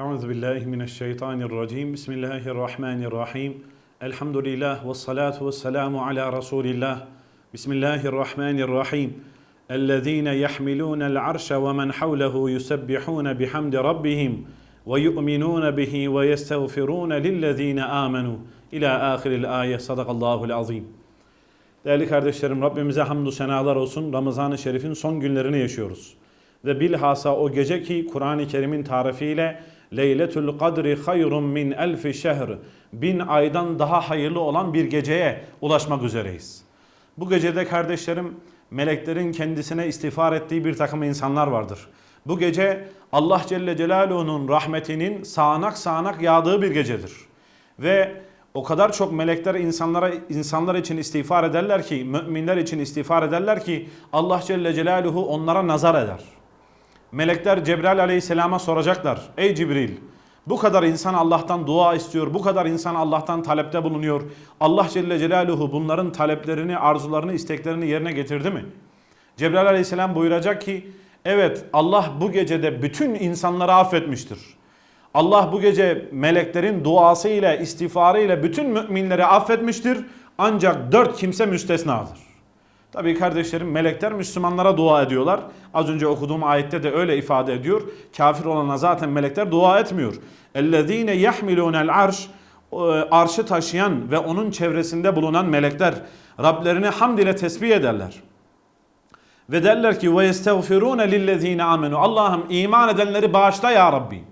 أعوذ بالله من الشيطان الرجيم. بسم الله الرحمن الرحيم. الحمد لله والصلاة والسلام على رسول الله. بسم الله الرحمن الرحيم. الذين يحملون العرش ومن حوله يسبحون بحمد ربهم ويؤمنون به ويستغفرون للذين آمنوا. إلى آخر الآية. صدق الله العظيم. Değerli kardeşlerim Rabbimize hamdü senalar olsun. Ramazan-ı Şerif'in son günlerini yaşıyoruz. Ve bilhassa o gece ki Kur'an-ı Kerim'in tarifiyle Leyletül Kadri hayrun min elfi şehr bin aydan daha hayırlı olan bir geceye ulaşmak üzereyiz. Bu gecede kardeşlerim meleklerin kendisine istiğfar ettiği bir takım insanlar vardır. Bu gece Allah Celle Celaluhu'nun rahmetinin sağanak sağanak yağdığı bir gecedir. Ve o kadar çok melekler insanlara insanlar için istiğfar ederler ki, müminler için istiğfar ederler ki Allah Celle Celaluhu onlara nazar eder. Melekler Cebrail aleyhisselama soracaklar. Ey Cibril bu kadar insan Allah'tan dua istiyor. Bu kadar insan Allah'tan talepte bulunuyor. Allah Celle Celaluhu bunların taleplerini, arzularını, isteklerini yerine getirdi mi? Cebrail aleyhisselam buyuracak ki evet Allah bu gecede bütün insanları affetmiştir. Allah bu gece meleklerin duası ile, istiğfarı ile bütün müminleri affetmiştir. Ancak dört kimse müstesnadır. Tabii kardeşlerim melekler Müslümanlara dua ediyorlar. Az önce okuduğum ayette de öyle ifade ediyor. Kafir olana zaten melekler dua etmiyor. اَلَّذ۪ينَ يَحْمِلُونَ الْعَرْشِ Arşı taşıyan ve onun çevresinde bulunan melekler Rablerini hamd ile tesbih ederler. Ve derler ki وَيَسْتَغْفِرُونَ لِلَّذ۪ينَ آمَنُوا Allah'ım iman edenleri bağışla ya Rabbi.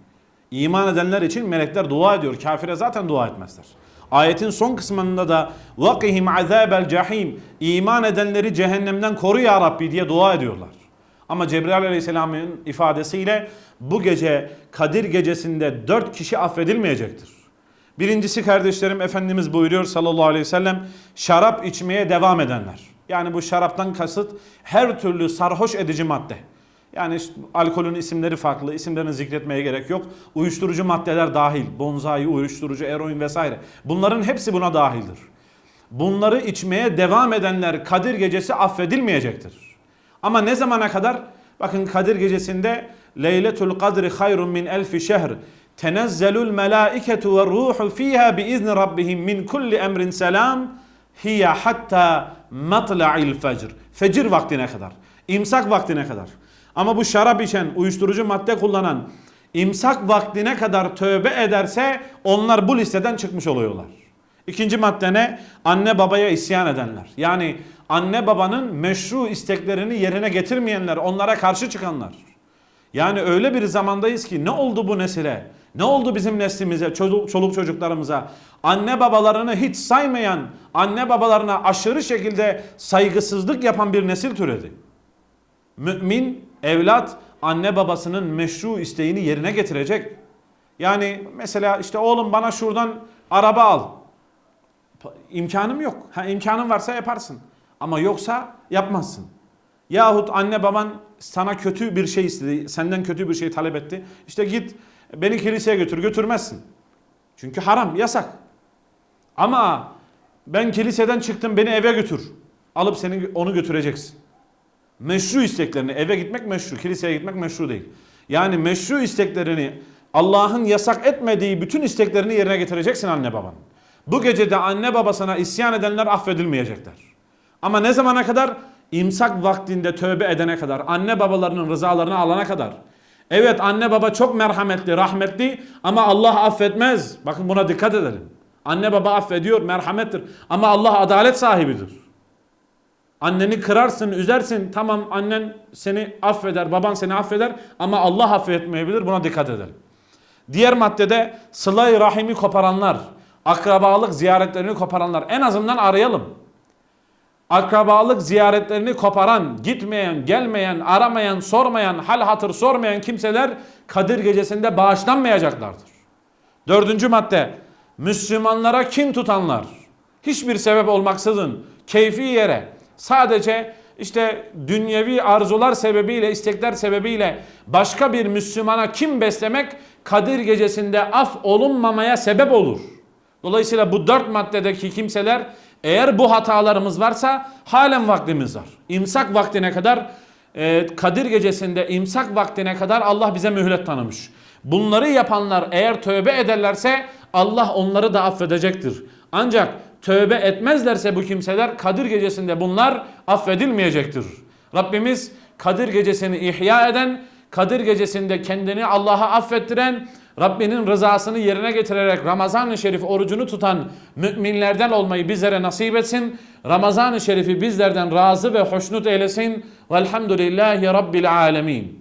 İman edenler için melekler dua ediyor. Kafire zaten dua etmezler. Ayetin son kısmında da وَقِهِمْ عَذَابَ الْجَحِيمِ İman edenleri cehennemden koru ya Rabbi diye dua ediyorlar. Ama Cebrail Aleyhisselam'ın ifadesiyle bu gece Kadir gecesinde dört kişi affedilmeyecektir. Birincisi kardeşlerim Efendimiz buyuruyor sallallahu aleyhi ve sellem şarap içmeye devam edenler. Yani bu şaraptan kasıt her türlü sarhoş edici madde. Yani işte alkolün isimleri farklı, isimlerini zikretmeye gerek yok. Uyuşturucu maddeler dahil, bonzai, uyuşturucu, eroin vesaire. Bunların hepsi buna dahildir. Bunları içmeye devam edenler Kadir gecesi affedilmeyecektir. Ama ne zamana kadar? Bakın Kadir gecesinde Leyletul Kadri hayrun min elfi şehr. Tenezzelul melaiketu ve ruhu fiha bi izni rabbihim min kulli emrin selam. Hiye hatta matla'il fecr. Fecir vaktine kadar. imsak vaktine kadar. Ama bu şarap içen, uyuşturucu madde kullanan imsak vaktine kadar tövbe ederse onlar bu listeden çıkmış oluyorlar. İkinci madde ne? Anne babaya isyan edenler. Yani anne babanın meşru isteklerini yerine getirmeyenler, onlara karşı çıkanlar. Yani öyle bir zamandayız ki ne oldu bu nesile? Ne oldu bizim neslimize, çoluk, çocuklarımıza? Anne babalarını hiç saymayan, anne babalarına aşırı şekilde saygısızlık yapan bir nesil türedi. Mümin, evlat anne babasının meşru isteğini yerine getirecek. Yani mesela işte oğlum bana şuradan araba al. İmkanım yok. Ha, imkanın varsa yaparsın. Ama yoksa yapmazsın. Yahut anne baban sana kötü bir şey istedi, senden kötü bir şey talep etti. İşte git beni kiliseye götür, götürmezsin. Çünkü haram, yasak. Ama ben kiliseden çıktım beni eve götür. Alıp seni onu götüreceksin. Meşru isteklerini eve gitmek meşru, kiliseye gitmek meşru değil. Yani meşru isteklerini Allah'ın yasak etmediği bütün isteklerini yerine getireceksin anne babanın. Bu gecede anne babasına isyan edenler affedilmeyecekler. Ama ne zamana kadar? İmsak vaktinde tövbe edene kadar, anne babalarının rızalarını alana kadar. Evet anne baba çok merhametli, rahmetli ama Allah affetmez. Bakın buna dikkat edelim. Anne baba affediyor, merhamettir. Ama Allah adalet sahibidir. Anneni kırarsın, üzersin. Tamam annen seni affeder, baban seni affeder ama Allah affetmeyebilir. Buna dikkat edelim. Diğer maddede sıla rahimi koparanlar, akrabalık ziyaretlerini koparanlar en azından arayalım. Akrabalık ziyaretlerini koparan, gitmeyen, gelmeyen, aramayan, sormayan, hal hatır sormayan kimseler Kadir gecesinde bağışlanmayacaklardır. Dördüncü madde, Müslümanlara kin tutanlar, hiçbir sebep olmaksızın, keyfi yere, sadece işte dünyevi arzular sebebiyle, istekler sebebiyle başka bir Müslümana kim beslemek Kadir gecesinde af olunmamaya sebep olur. Dolayısıyla bu dört maddedeki kimseler eğer bu hatalarımız varsa halen vaktimiz var. İmsak vaktine kadar e, Kadir gecesinde imsak vaktine kadar Allah bize mühlet tanımış. Bunları yapanlar eğer tövbe ederlerse Allah onları da affedecektir. Ancak tövbe etmezlerse bu kimseler Kadir gecesinde bunlar affedilmeyecektir. Rabbimiz Kadir gecesini ihya eden, Kadir gecesinde kendini Allah'a affettiren, Rabbinin rızasını yerine getirerek Ramazan-ı Şerif orucunu tutan müminlerden olmayı bizlere nasip etsin. Ramazan-ı Şerif'i bizlerden razı ve hoşnut eylesin. Velhamdülillahi Rabbil alemin.